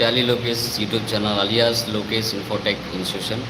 Tally Lokesh YouTube channel alias Lokesh Infotech institution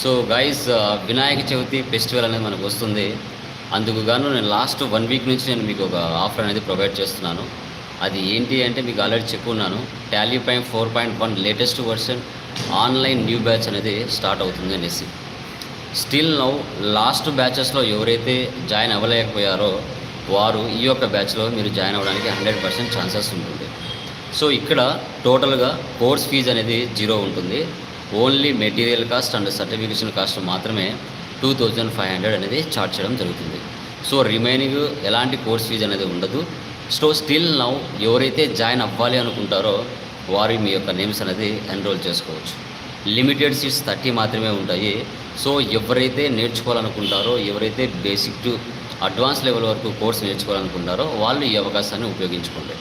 so guys Vinayaka Chavithi festival అనేది మనకు వస్తుంది. అందుకు గాను నేను లాస్ట్ వన్ వీక్ నుంచి నేను మీకు ఒక ఆఫర్ అనేది ప్రొవైడ్ చేస్తున్నాను. అది ఏంటి అంటే మీకు already చెప్పున్నాను Tally point four point one latest version online new batch అనేది స్టార్ట్ అవుతుంది అనేసి. స్టిల్ నౌ లాస్ట్ బ్యాచెస్లో ఎవరైతే జాయిన్ అవ్వలేకపోయారో వారు ఈ యొక్క బ్యాచ్లో మీరు జాయిన్ అవ్వడానికి హండ్రెడ్ పర్సెంట్ ఛాన్సెస్ ఉంటుంది. సో ఇక్కడ టోటల్గా కోర్స్ ఫీజు అనేది జీరో ఉంటుంది. Only material cost and certification cost మాత్రమే టూ థౌజండ్ ఫైవ్ హండ్రెడ్ అనేది చార్జ్ చేయడం జరుగుతుంది. సో రిమైనింగ్ ఎలాంటి కోర్స్ ఫీజు అనేది ఉండదు. సో స్టిల్ నౌ ఎవరైతే జాయిన్ అవ్వాలి అనుకుంటారో వారి మీ యొక్క నేమ్స్ అనేది ఎన్రోల్ చేసుకోవచ్చు. లిమిటెడ్ సీట్స్ థర్టీ మాత్రమే ఉంటాయి. సో ఎవరైతే నేర్చుకోవాలనుకుంటారో ఎవరైతే బేసిక్ టు అడ్వాన్స్ లెవెల్ వరకు కోర్స్ నేర్చుకోవాలనుకుంటారో వాళ్ళు ఈ అవకాశాన్ని ఉపయోగించుకోండి.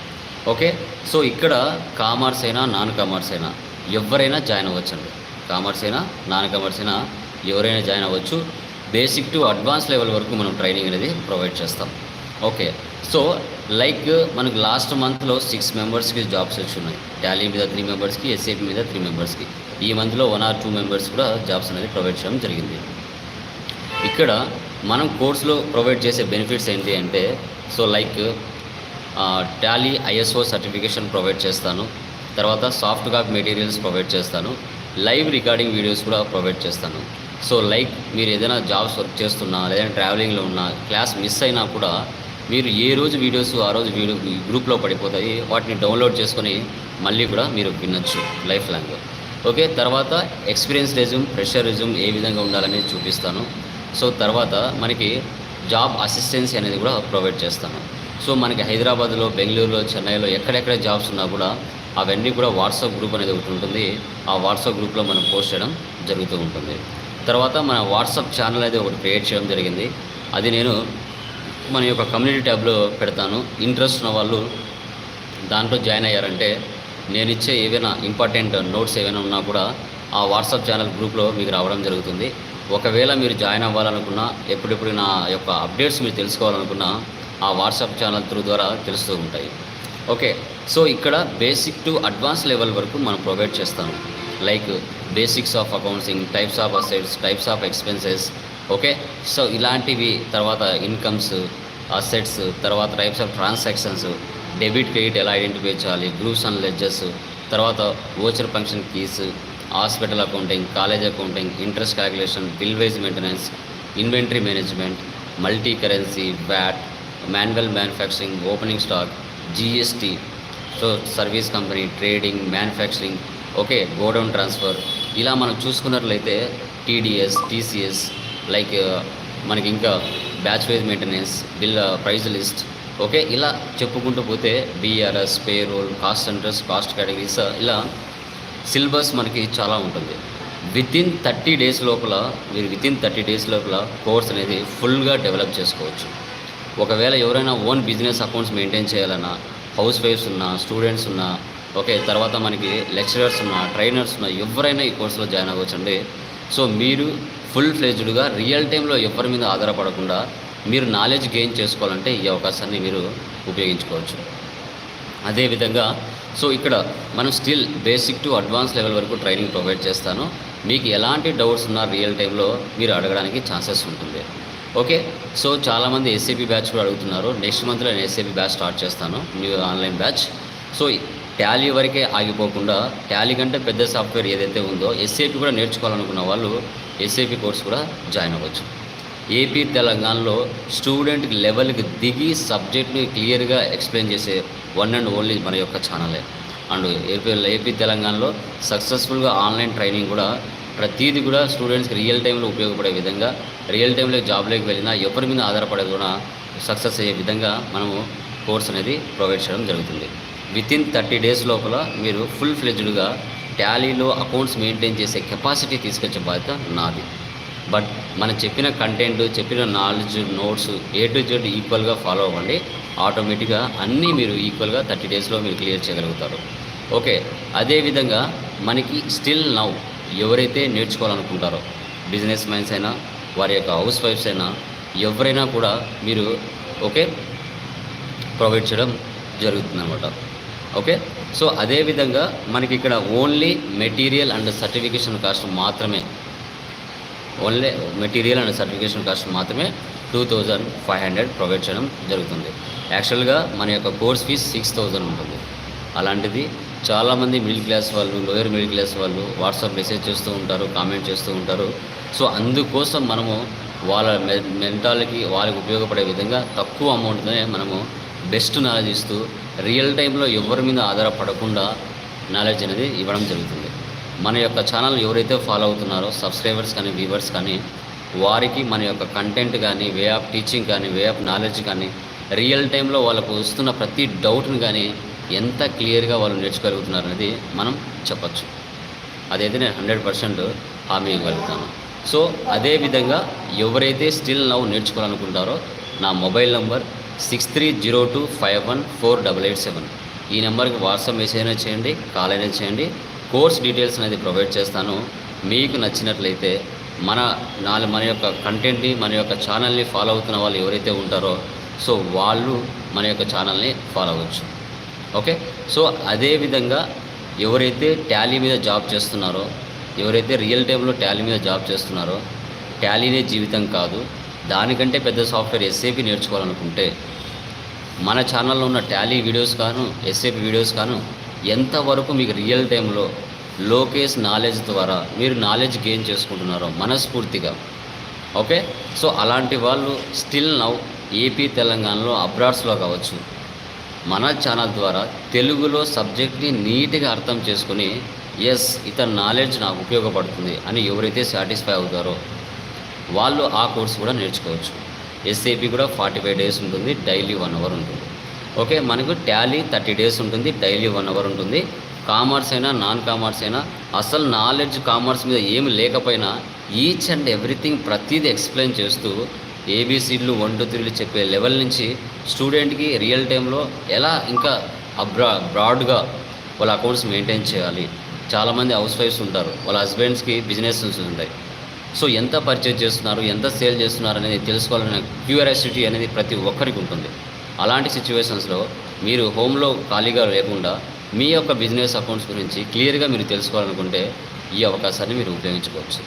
ఓకే? సో ఇక్కడ కామర్స్ అయినా నాన్ కామర్స్ అయినా ఎవరైనా జాయిన్ అవ్వచ్చండి. కామర్స్ అయినా నాన్ కామర్స్ అయినా ఎవరైనా జాయిన్ అవ్వచ్చు. బేసిక్ టు అడ్వాన్స్ లెవెల్ వరకు మనం ట్రైనింగ్ అనేది ప్రొవైడ్ చేస్తాం. ఓకే? సో లైక్ మనకు లాస్ట్ మంత్లో సిక్స్ మెంబర్స్కి జాబ్స్ వచ్చి ఉన్నాయి. టాలీ మీద త్రీ మెంబర్స్కి ఎస్ఏపీ మీద త్రీ మెంబర్స్కి. ఈ మంత్లో వన్ ఆర్ టూ మెంబర్స్ కూడా జాబ్స్ అనేది ప్రొవైడ్ చేయడం జరిగింది. ఇక్కడ మనం కోర్సులో ప్రొవైడ్ చేసే బెనిఫిట్స్ ఏంటి అంటే so like Tally ISO certification provide చేస్తాను. తర్వాత సాఫ్ట్ కాపీ మెటీరియల్స్ ప్రొవైడ్ చేస్తాను. లైవ్ రికార్డింగ్ వీడియోస్ కూడా ప్రొవైడ్ చేస్తాను. సో లైక్ మీరు ఏదైనా జాబ్స్ వర్క్ చేస్తున్నా లేదంటే ట్రావెలింగ్లో ఉన్నా క్లాస్ మిస్ అయినా కూడా మీరు ఏ రోజు వీడియోస్ ఆ రోజు వీడియో గ్రూప్లో పడిపోతాయి వాటిని డౌన్లోడ్ చేసుకొని మళ్ళీ కూడా మీరు వినొచ్చు లైఫ్ లాంగ్ ఓకే తర్వాత ఎక్స్పీరియన్స్ రెజ్యూమ్ ప్రెషర్ రెజ్యూమ్ ఏ విధంగా ఉండాలనేది చూపిస్తాను. సో తర్వాత మనకి జాబ్ అసిస్టెన్సీ అనేది కూడా ప్రొవైడ్ చేస్తాను. సో మనకి హైదరాబాద్లో బెంగళూరులో చెన్నైలో ఎక్కడెక్కడ జాబ్స్ ఉన్నా కూడా అవన్నీ కూడా వాట్సాప్ గ్రూప్ అనేది ఒకటి ఉంటుంది. ఆ వాట్సాప్ గ్రూప్లో మనం పోస్ట్ చేయడం జరుగుతూ ఉంటుంది. తర్వాత మన వాట్సాప్ ఛానల్ అనేది ఒకటి క్రియేట్ చేయడం జరిగింది. అది నేను మన యొక్క కమ్యూనిటీ ట్యాబ్లో పెడతాను. ఇంట్రెస్ట్ ఉన్న వాళ్ళు దాంట్లో జాయిన్ అయ్యారంటే నేను ఇచ్చే ఏవైనా ఇంపార్టెంట్ నోట్స్ ఏవైనా ఉన్నా కూడా ఆ వాట్సాప్ ఛానల్ గ్రూప్లో మీకు రావడం జరుగుతుంది. ఒకవేళ మీరు జాయిన్ అవ్వాలనుకున్నా ఎప్పుడెప్పుడు నా యొక్క అప్డేట్స్ మీరు తెలుసుకోవాలనుకున్నా ఆ వాట్సాప్ ఛానల్ త్రూ ద్వారా తెలుస్తూ ఉంటాయి. ఓకే సో ఇక్కడ బేసిక్ టు అడ్వాన్స్ లెవెల్ వరకు మనం ప్రొవైడ్ చేస్తాను like basics of accounting types of assets types of expenses okay? So ఇలాంటివి తర్వాత ఇన్కమ్స్ అసెట్స్ తర్వాత types of transactions debit credit ఎలా ఐడెంటిఫై చేయాలి గ్రూప్స్ అండ్ లెడ్జెస్ తర్వాత voucher function keys hospital accounting college accounting interest calculation bill wise maintenance inventory management multi currency VAT manual manufacturing opening stock GST so service company trading manufacturing okay godown transfer ఇలా మనం చూసుకున్నట్లయితే TDS TCS like మనకి ఇంకా batch wise maintenance bill price list okay ఇలా చెప్పుకుంటూ పోతే BRS payroll cost centres cost categories ఇలా syllabus మనకి చాలా ఉంటుంది. విత్ ఇన్ థర్టీ డేస్ లోపల మీరు విత్ ఇన్ థర్టీ డేస్ లోపల కోర్స్ అనేది ఫుల్గా డెవలప్ చేసుకోవచ్చు. ఒకవేళ ఎవరైనా ఓన్ బిజినెస్ అకౌంట్స్ మెయింటైన్ చేయాలన్నా హౌస్ వైఫ్స్ ఉన్నా స్టూడెంట్స్ ఉన్నా ఓకే తర్వాత మనకి లెక్చరర్స్ ఉన్నా ట్రైనర్స్ ఉన్నా ఎవరైనా ఈ కోర్సులో జాయిన్ అవ్వచ్చండి. సో మీరు ఫుల్ ఫ్లెజ్డ్గా రియల్ టైంలో ఎవరి మీద ఆధారపడకుండా మీరు నాలెడ్జ్ గెయిన్ చేసుకోవాలంటే ఈ అవకాశాన్ని మీరు ఉపయోగించుకోవచ్చు. అదేవిధంగా సో ఇక్కడ మనం still basic to advance level వరకు ట్రైనింగ్ ప్రొవైడ్ చేస్తాను. మీకు ఎలాంటి డౌట్స్ ఉన్నా రియల్ టైంలో మీరు అడగడానికి ఛాన్సెస్ ఉంటుంది. ఓకే సో చాలామంది ఎస్ఏపీ బ్యాచ్ కూడా అడుగుతున్నారు. నెక్స్ట్ మంత్లో నేను ఎస్ఏపీ బ్యాచ్ స్టార్ట్ చేస్తాను new online batch so Tally వరకే ఆగిపోకుండా టాలీ కంటే పెద్ద సాఫ్ట్వేర్ ఏదైతే ఉందో ఎస్ఏపీ కూడా నేర్చుకోవాలనుకున్న వాళ్ళు ఎస్ఏపీ కోర్స్ కూడా జాయిన్ అవ్వచ్చు. ఏపీ తెలంగాణలో స్టూడెంట్ లెవెల్కి దిగి సబ్జెక్ట్ని క్లియర్గా ఎక్స్ప్లెయిన్ చేసే వన్ అండ్ ఓన్లీ మన యొక్క ఛానలే అండ్ ఏపీ ఏపీ తెలంగాణలో సక్సెస్ఫుల్గా ఆన్లైన్ ట్రైనింగ్ కూడా ప్రతిదీ కూడా స్టూడెంట్స్కి రియల్ టైంలో ఉపయోగపడే విధంగా రియల్ టైంలో జాబ్లోకి వెళ్ళినా ఎవరి మీద ఆధారపడే కూడా సక్సెస్ అయ్యే విధంగా మనము కోర్స్ అనేది ప్రొవైడ్ చేయడం జరుగుతుంది. విత్ ఇన్ థర్టీ డేస్ లోపల మీరు ఫుల్ ఫ్లెజ్డ్గా టాలీలో అకౌంట్స్ మెయింటైన్ చేసే కెపాసిటీ తీసుకొచ్చే బాధ్యత నాది. బట్ మనం చెప్పిన కంటెంట్ చెప్పిన knowledge notes A to Z ఈక్వల్గా ఫాలో అవ్వండి. ఆటోమేటిక్గా అన్నీ మీరు ఈక్వల్గా థర్టీ డేస్లో మీరు క్లియర్ చేయగలుగుతారు. ఓకే అదేవిధంగా మనకి స్టిల్ నౌ ఎవరైతే నేర్చుకోవాలనుకుంటారో బిజినెస్ మ్యాన్స్ అయినా వారి యొక్క హౌస్ వైఫ్స్ అయినా ఎవరైనా కూడా మీరు ఓకే ప్రొవైడ్ చేయడం జరుగుతుందన్నమాట. ఓకే? సో అదేవిధంగా మనకి ఇక్కడ only material and certification cost మాత్రమే only material and certification cost మాత్రమే two thousand five hundred provide చేయడం జరుగుతుంది. యాక్చువల్గా మన యొక్క కోర్స్ ఫీజ్ సిక్స్ థౌజండ్ ఉంటుంది. అలాంటిది చాలామంది మిడిల్ క్లాస్ వాళ్ళు లోయర్ మిడిల్ క్లాస్ వాళ్ళు వాట్సాప్ మెసేజ్ చేస్తూ ఉంటారు కామెంట్ చేస్తూ ఉంటారు. సో అందుకోసం మనము వాళ్ళ మెంటాలకి వాళ్ళకి ఉపయోగపడే విధంగా తక్కువ అమౌంట్తోనే మనము బెస్ట్ నాలెడ్జ్ ఇస్తూ రియల్ టైంలో ఎవరి మీద ఆధారపడకుండా నాలెడ్జ్ అనేది ఇవ్వడం జరుగుతుంది. మన యొక్క ఛానల్ ఎవరైతే ఫాలో అవుతున్నారో సబ్స్క్రైబర్స్ కానీ వ్యూవర్స్ కానీ వారికి మన యొక్క కంటెంట్ కానీ వే ఆఫ్ టీచింగ్ కానీ వే ఆఫ్ నాలెడ్జ్ కానీ రియల్ టైంలో వాళ్ళకు వస్తున్న ప్రతి డౌట్ని కానీ ఎంత క్లియర్గా వాళ్ళు నేర్చుకోగలుగుతున్నారు అనేది మనం చెప్పచ్చు. అదైతే నేను హండ్రెడ్ పర్సెంట్ హామీ ఇవ్వగలుగుతాను. సో అదేవిధంగా ఎవరైతే స్టిల్ నవ్వు నేర్చుకోవాలనుకుంటారో నా mobile number six three zero two five one four double eight seven. ఈ నెంబర్కి వాట్సాప్ మెసేజ్ అయినా చేయండి కాల్ అయినా చేయండి. కోర్స్ డీటెయిల్స్ అనేది ప్రొవైడ్ చేస్తాను. మీకు నచ్చినట్లయితే మన నాలుగు మన యొక్క కంటెంట్ని మన యొక్క ఛానల్ని ఫాలో అవుతున్న వాళ్ళు ఎవరైతే ఉంటారో సో వాళ్ళు మన యొక్క ఛానల్ని ఫాలో అవ్వచ్చు. ఓకే? సో అదేవిధంగా ఎవరైతే టాలీ మీద జాబ్ చేస్తున్నారో ఎవరైతే రియల్ టైంలో టాలీ మీద జాబ్ చేస్తున్నారో టాలీనే జీవితం కాదు. దానికంటే పెద్ద సాఫ్ట్వేర్ ఎస్ఏపి నేర్చుకోవాలనుకుంటే మన ఛానల్లో ఉన్న టాలీ వీడియోస్ కాను ఎస్ఏపి వీడియోస్ కాను ఎంతవరకు మీకు రియల్ టైంలో లోకేష్ నాలెడ్జ్ ద్వారా మీరు నాలెడ్జ్ గెయిన్ చేసుకుంటున్నారో మనస్ఫూర్తిగా. ఓకే? సో అలాంటి వాళ్ళు స్టిల్ నౌ ఏపీ తెలంగాణలో అబ్రాడ్స్లో కావచ్చు. మన ఛానల్ ద్వారా తెలుగులో సబ్జెక్ట్ని నీట్గా అర్థం చేసుకుని ఎస్ ఇతని నాలెడ్జ్ నాకు ఉపయోగపడుతుంది అని ఎవరైతే సాటిస్ఫై అవుతారో వాళ్ళు ఆ కోర్స్ కూడా నేర్చుకోవచ్చు. ఎస్ఏపి కూడా ఫార్టీ ఫైవ్ డేస్ ఉంటుంది డైలీ వన్ అవర్ ఉంటుంది. ఓకే మనకు టాలీ థర్టీ డేస్ ఉంటుంది డైలీ వన్ అవర్ ఉంటుంది. కామర్స్ అయినా నాన్ కామర్స్ అయినా అసలు నాలెడ్జ్ కామర్స్ మీద ఏమి లేకపోయినా ఈచ్ అండ్ ఎవ్రీథింగ్ ప్రతిదీ ఎక్స్ప్లెయిన్ చేస్తూ ఏబీసీలు వన్ టూ త్రీలు చెప్పే లెవెల్ నుంచి స్టూడెంట్కి రియల్ టైంలో ఎలా ఇంకా అబ్రా బ్రాడ్గా వాళ్ళ అకౌంట్స్ మెయింటైన్ చేయాలి. చాలామంది హౌస్ వైఫ్స్ ఉంటారు. వాళ్ళ హస్బెండ్స్కి బిజినెస్ ఉంటాయి. సో ఎంత పర్చేజ్ చేస్తున్నారు ఎంత సేల్ చేస్తున్నారు అనేది తెలుసుకోవాలనే క్యూరియాసిటీ అనేది ప్రతి ఒక్కరికి ఉంటుంది. అలాంటి సిచ్యువేషన్స్లో మీరు హోమ్లో ఖాళీగా లేకుండా మీ యొక్క బిజినెస్ అకౌంట్స్ గురించి క్లియర్గా మీరు తెలుసుకోవాలనుకుంటే ఈ అవకాశాన్ని మీరు ఉపయోగించుకోవచ్చు.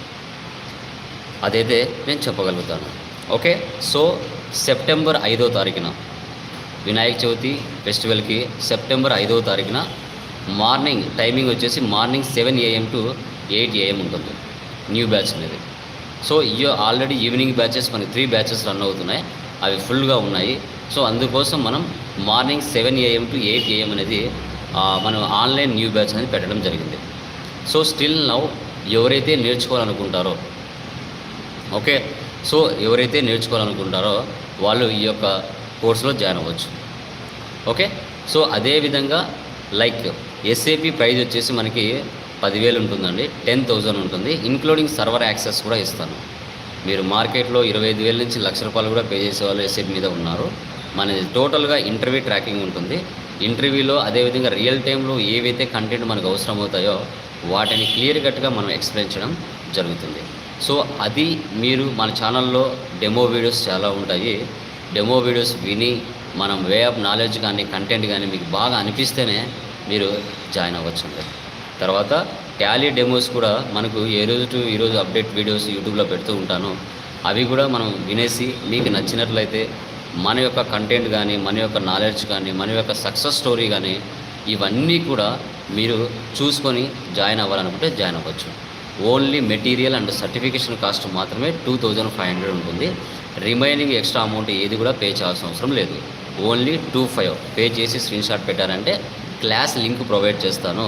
అదైతే నేను చెప్పగలుగుతాను. ఓకే సో సెప్టెంబర్ ఐదో తారీఖున వినాయక చవితి ఫెస్టివల్కి సెప్టెంబర్ ఐదో తారీఖున మార్నింగ్ టైమింగ్ వచ్చేసి morning seven AM to eight AM ఉంటుంది న్యూ బ్యాచ్ అనేది. సో ఈ ఆల్రెడీ ఈవినింగ్ బ్యాచెస్ మనకి త్రీ బ్యాచెస్ రన్ అవుతున్నాయి అవి ఫుల్గా ఉన్నాయి. సో అందుకోసం మనం morning seven AM to eight AM అనేది మనం ఆన్లైన్ న్యూ బ్యాచ్ అనేది పెట్టడం జరిగింది. సో స్టిల్ నౌ ఎవరైతే నేర్చుకోవాలనుకుంటారో ఓకే సో ఎవరైతే నేర్చుకోవాలనుకుంటారో వాళ్ళు ఈ యొక్క కోర్సులో జాయిన్ అవ్వచ్చు. ఓకే? సో అదేవిధంగా లైక్ ఎస్ఏపి ప్రైజ్ వచ్చేసి మనకి పదివేలు ఉంటుందండి టెన్ థౌజండ్ ఉంటుంది. ఇంక్లూడింగ్ సర్వర్ యాక్సెస్ కూడా ఇస్తాను. మీరు మార్కెట్లో ఇరవై ఐదు వేల నుంచి లక్ష రూపాయలు కూడా పే చేసే వాళ్ళు ఎస్ఏపి మీద ఉన్నారు. మన టోటల్గా ఇంటర్వ్యూ ట్రాకింగ్ ఉంటుంది. ఇంటర్వ్యూలో అదేవిధంగా రియల్ టైంలో ఏవైతే కంటెంట్ మనకు అవసరం అవుతాయో వాటిని క్లియర్ కట్గా మనం ఎక్స్ప్లెయిన్ చేయడం జరుగుతుంది. సో అది మీరు మన ఛానల్లో డెమో వీడియోస్ చాలా ఉంటాయి. డెమో వీడియోస్ విని మనం వే ఆఫ్ నాలెడ్జ్ కానీ కంటెంట్ కానీ మీకు బాగా అనిపిస్తేనే మీరు జాయిన్ అవ్వచ్చు తర్వాత టాలీ డెమోస్ కూడా మనకు ఏ రోజు టు ఈ రోజు అప్డేట్ వీడియోస్ యూట్యూబ్లో పెడుతూ ఉంటాను. అవి కూడా మనం వినేసి మీకు నచ్చినట్లయితే మన యొక్క కంటెంట్ కానీ మన యొక్క నాలెడ్జ్ కానీ మన యొక్క సక్సెస్ స్టోరీ కానీ ఇవన్నీ కూడా మీరు చూసుకొని జాయిన్ అవ్వాలనుకుంటే జాయిన్ అవ్వచ్చు. Only material and certification cost మాత్రమే టూ థౌజండ్ ఫైవ్ హండ్రెడ్ ఉంటుంది. రిమైనింగ్ ఎక్స్ట్రా అమౌంట్ ఏది కూడా పే చేయాల్సిన అవసరం లేదు. ఓన్లీ టూ ఫైవ్ పే చేసి స్క్రీన్ షాట్ పెట్టారంటే క్లాస్ లింక్ ప్రొవైడ్ చేస్తాను.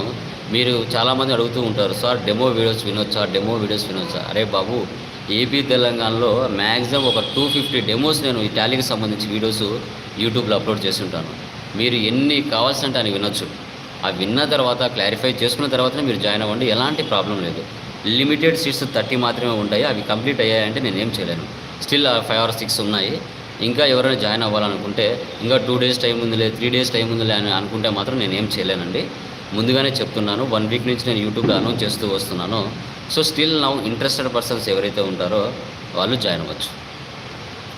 మీరు చాలామంది అడుగుతూ ఉంటారు సార్ డెమో వీడియోస్ వినొచ్చా? డెమో వీడియోస్ వినొచ్చా? అరే బాబు ఏపీ తెలంగాణలో మ్యాక్సిమం ఒక టూ ఫిఫ్టీ డెమోస్ నేను ఈ టాలీకి సంబంధించి వీడియోస్ యూట్యూబ్లో అప్లోడ్ చేసి ఉంటాను. మీరు ఎన్ని కావాల్సినట్టు అని వినొచ్చు. ఆ విన్న తర్వాత క్లారిఫై చేసుకున్న తర్వాతనే మీరు జాయిన్ అవ్వండి. ఎలాంటి ప్రాబ్లం లేదు. లిమిటెడ్ సీట్స్ థర్టీ మాత్రమే ఉంటాయి. అవి కంప్లీట్ అయ్యాయంటే నేను ఏం చేయలేను. స్టిల్ ఫైవ్ ఆర్ సిక్స్ ఉన్నాయి. ఇంకా ఎవరైనా జాయిన్ అవ్వాలనుకుంటే ఇంకా టూ డేస్ టైం ఉందిలే త్రీ డేస్ టైం ఉందిలే అని అనుకుంటే మాత్రం నేను ఏం చేయలేనండి. ముందుగానే చెప్తున్నాను వన్ వీక్ నుంచి నేను యూట్యూబ్లో అనౌన్స్ చేస్తూ వస్తున్నాను. సో స్టిల్ నా ఇంట్రెస్టెడ్ పర్సన్స్ ఎవరైతే ఉంటారో వాళ్ళు జాయిన్ అవ్వచ్చు.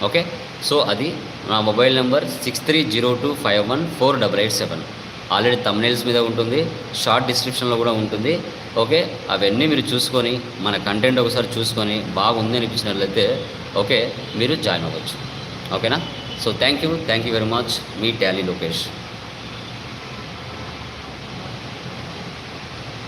ఓకే? సో అది నా mobile number six three zero two five one four double eight seven. Already thumbnails మీద ఉంటుంది షార్ట్ డిస్క్రిప్షన్లో కూడా ఉంటుంది. ఓకే? అవన్నీ మీరు చూసుకొని మన కంటెంట్ ఒకసారి చూసుకొని బాగుంది అనిపించినట్లయితే ఓకే మీరు జాయిన్ అవ్వచ్చు. ఓకేనా? So thank you thank you very much me Tally Lokesh